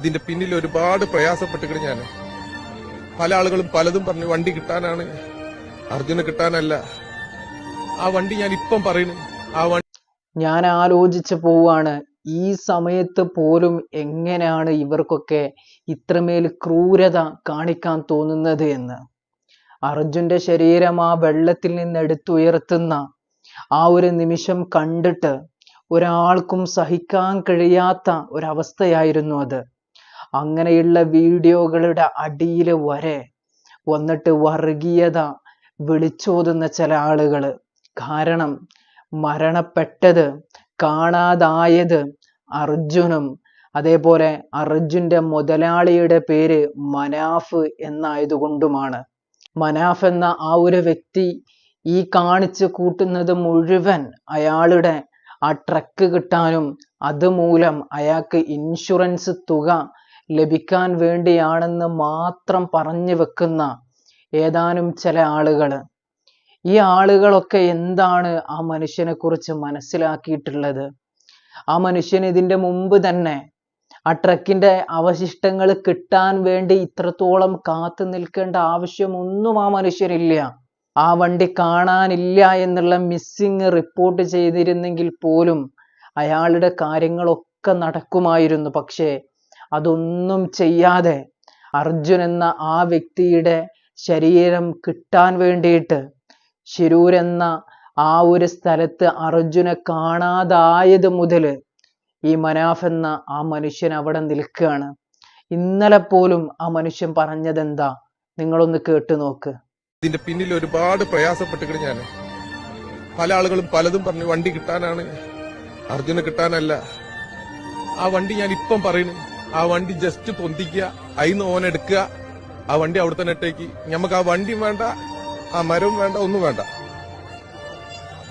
ഇതിന്റെ പിന്നിൽ ഒരുപാട് പ്രയാസപ്പെട്ടിട്ട് ഞാൻ. പല ആളുകളും പലതും പറഞ്ഞു വണ്ടി കിട്ടാനാണ്. അർജുന കിട്ടാനല്ല. ആ വണ്ടി ഞാൻ ഇപ്പം പറയുന്നു. ആ വണ്ടി ഞാൻ ആലോചിച്ച് പോവാണ് ഈ സമയത്ത് പോലും എങ്ങനെയാണ് ഇവർക്കൊക്കെ ഇത്രമേൽ ക്രൂരത കാണിക്കാൻ തോന്നുന്നത് എന്ന്. അർജുന്റെ ശരീരം ആ വെള്ളത്തിൽ നിന്ന് എടുത്തുയർത്തുന്ന ആ ഒരു നിമിഷം കണ്ടിട്ട് ഒരാൾക്കും സഹിക്കാൻ കഴിയാത്ത ഒരവസ്ഥയായിരുന്നു അത്. അങ്ങനെയുള്ള വീഡിയോകളുടെ അടിയിൽ വരെ വന്നിട്ട് വർഗീയത വിളിച്ചോതുന്ന ചില ആളുകൾ കാരണം മരണപ്പെട്ടത് കാണാതായത് അർജുനും അതേപോലെ അർജുന്റെ മുതലാളിയുടെ പേര് മനാഫ് എന്നായതുകൊണ്ടുമാണ്. മനാഫ് എന്ന ആ ഒരു വ്യക്തി ഈ കാണിച്ചു കൂട്ടുന്നത് മുഴുവൻ അയാളുടെ ആ ട്രക്ക് കിട്ടാനും അതുമൂലം അയാൾക്ക് ഇൻഷുറൻസ് തുക ലഭിക്കാൻ വേണ്ടിയാണെന്ന് മാത്രം പറഞ്ഞു വെക്കുന്ന ഏതാനും ചില ആളുകൾ ഈ ആളുകളൊക്കെ എന്താണ് ആ മനുഷ്യനെ കുറിച്ച് മനസ്സിലാക്കിയിട്ടുള്ളത്? ആ മനുഷ്യൻ ഇതിന്റെ മുമ്പ് തന്നെ ആ ട്രക്കിന്റെ അവശിഷ്ടങ്ങൾ കിട്ടാൻ വേണ്ടി ഇത്രത്തോളം കാത്തു നിൽക്കേണ്ട ആവശ്യമൊന്നും ആ മനുഷ്യനില്ല ആ വണ്ടി കാണാനില്ല എന്നുള്ള മിസ്സിങ് റിപ്പോർട്ട് ചെയ്തിരുന്നെങ്കിൽ പോലും അയാളുടെ കാര്യങ്ങളൊക്കെ നടക്കുമായിരുന്നു. പക്ഷേ അതൊന്നും ചെയ്യാതെ അർജുൻ എന്ന ആ വ്യക്തിയുടെ ശരീരം കിട്ടാൻ വേണ്ടിയിട്ട് ശിരൂർ എന്ന ആ ഒരു സ്ഥലത്ത് അർജുനെ കാണാതായത് മുതൽ ഈ മനാഫ് എന്ന ആ മനുഷ്യൻ അവിടെ നിൽക്കുകയാണ്. ഇന്നലെ പോലും ആ മനുഷ്യൻ പറഞ്ഞത് എന്താ നിങ്ങളൊന്ന് കേട്ടു നോക്ക്. ഇതിന്റെ പിന്നിൽ ഒരുപാട് പ്രയാസപ്പെട്ടിട്ട് ഞാൻ. പല ആളുകളും പലതും പറഞ്ഞു വണ്ടി കിട്ടാനാണ് അർജുന കിട്ടാനല്ല. ആ വണ്ടി ഞാൻ ഇപ്പം പറയുന്നു. ആ വണ്ടി ജസ്റ്റ് പൊന്തിക്കുക അതിന്ന് ഓൻ എടുക്കുക. ആ വണ്ടി അവിടെ തന്നെ ഇട്ടേക്ക്. നമുക്ക് ആ വണ്ടി വേണ്ട ആ മരവും വേണ്ട ഒന്നും വേണ്ട.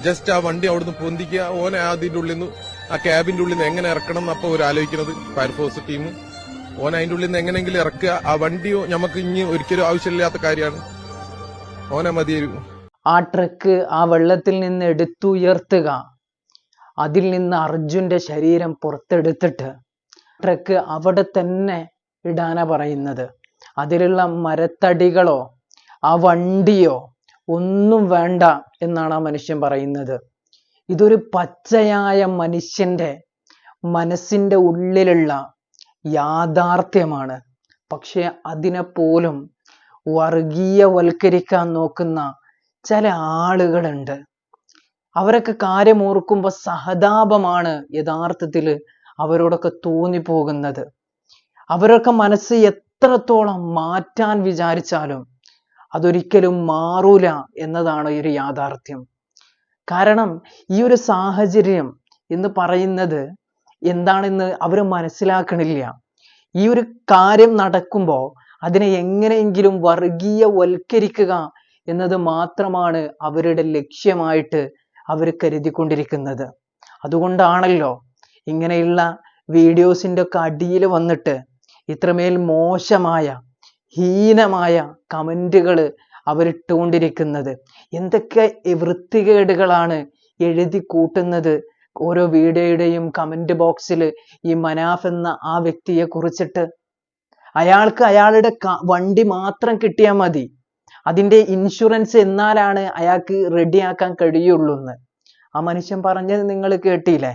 ജസ്റ്റ് ആ വണ്ടി അവിടുന്ന് പൊന്തിക്കുക. ഓനെ അതിന്റെ ഉള്ളിൽ നിന്ന് ആ ക്യാബിന്റെ ഉള്ളിൽ നിന്ന് എങ്ങനെ ഇറക്കണം എന്നപ്പോ ഒരു ആലോചിക്കുന്നത്. ഫയർഫോഴ്സ് ടീം ഓൻ അതിന്റെ ഉള്ളിൽ നിന്ന് എങ്ങനെങ്കിലും ഇറക്കുക. ആ വണ്ടി നമുക്ക് ഇനി ഒരിക്കലും ആവശ്യമില്ലാത്ത കാര്യമാണ്. ഓനെ മതിയായിരുന്നു ആ ട്രക്ക് ആ വെള്ളത്തിൽ നിന്ന് എടുത്തുയർത്തുക. അതിൽ നിന്ന് അർജുന്റെ ശരീരം പുറത്തെടുത്തിട്ട് ട്രക്ക് അവിടെ തന്നെ ഇടാനാ പറയുന്നത്. അതിലുള്ള മരത്തടികളോ ആ വണ്ടിയോ ഒന്നും വേണ്ട എന്നാണ് ആ മനുഷ്യൻ പറയുന്നത്. ഇതൊരു പച്ചയായ മനുഷ്യന്റെ മനസ്സിന്റെ ഉള്ളിലുള്ള യാഥാർത്ഥ്യമാണ്. പക്ഷെ അതിനെപ്പോലും വർഗീയവൽക്കരിക്കാൻ നോക്കുന്ന ചില ആളുകളുണ്ട്. അവരൊക്കെ കാര്യം ഓർക്കുമ്പോൾ സഹതാപമാണ് യഥാർത്ഥത്തിൽ അവരോടൊക്കെ തോന്നിപ്പോകുന്നത്. അവരൊക്കെ മനസ്സ് എത്രത്തോളം മാറ്റാൻ വിചാരിച്ചാലും അതൊരിക്കലും മാറൂല എന്നതാണ് ഒരു യാഥാർത്ഥ്യം. കാരണം ഈ ഒരു സാഹചര്യം എന്ന് പറയുന്നത് എന്താണെന്ന് അവർ മനസ്സിലാക്കണില്ല. ഈ ഒരു കാര്യം നടക്കുമ്പോൾ അതിനെ എങ്ങനെയെങ്കിലും വർഗീയവൽക്കരിക്കുക എന്നത് മാത്രമാണ് അവരുടെ ലക്ഷ്യമായിട്ട് അവർ കരുതിക്കൊണ്ടിരിക്കുന്നത്. അതുകൊണ്ടാണല്ലോ ഇങ്ങനെയുള്ള വീഡിയോസിന്റെ ഒക്കെ അടിയിൽ വന്നിട്ട് ഇത്രമേൽ മോശമായ ഹീനമായ കമന്റുകൾ അവരിട്ടുകൊണ്ടിരിക്കുന്നത്. എന്തൊക്കെ വൃത്തികേടുകളാണ് എഴുതി കൂട്ടുന്നത് ഓരോ വീഡിയോയുടെയും കമന്റ് ബോക്സിൽ ഈ മനാഫ് എന്ന ആ വ്യക്തിയെ കുറിച്ചിട്ട്? അയാൾക്ക് അയാളുടെ വണ്ടി മാത്രം കിട്ടിയാൽ മതി. അതിന്റെ ഇൻഷുറൻസ് എന്നാലാണ് അയാൾക്ക് റെഡിയാക്കാൻ കഴിയുള്ളൂ എന്ന് ആ മനുഷ്യൻ പറഞ്ഞത് നിങ്ങൾ കേട്ടില്ലേ?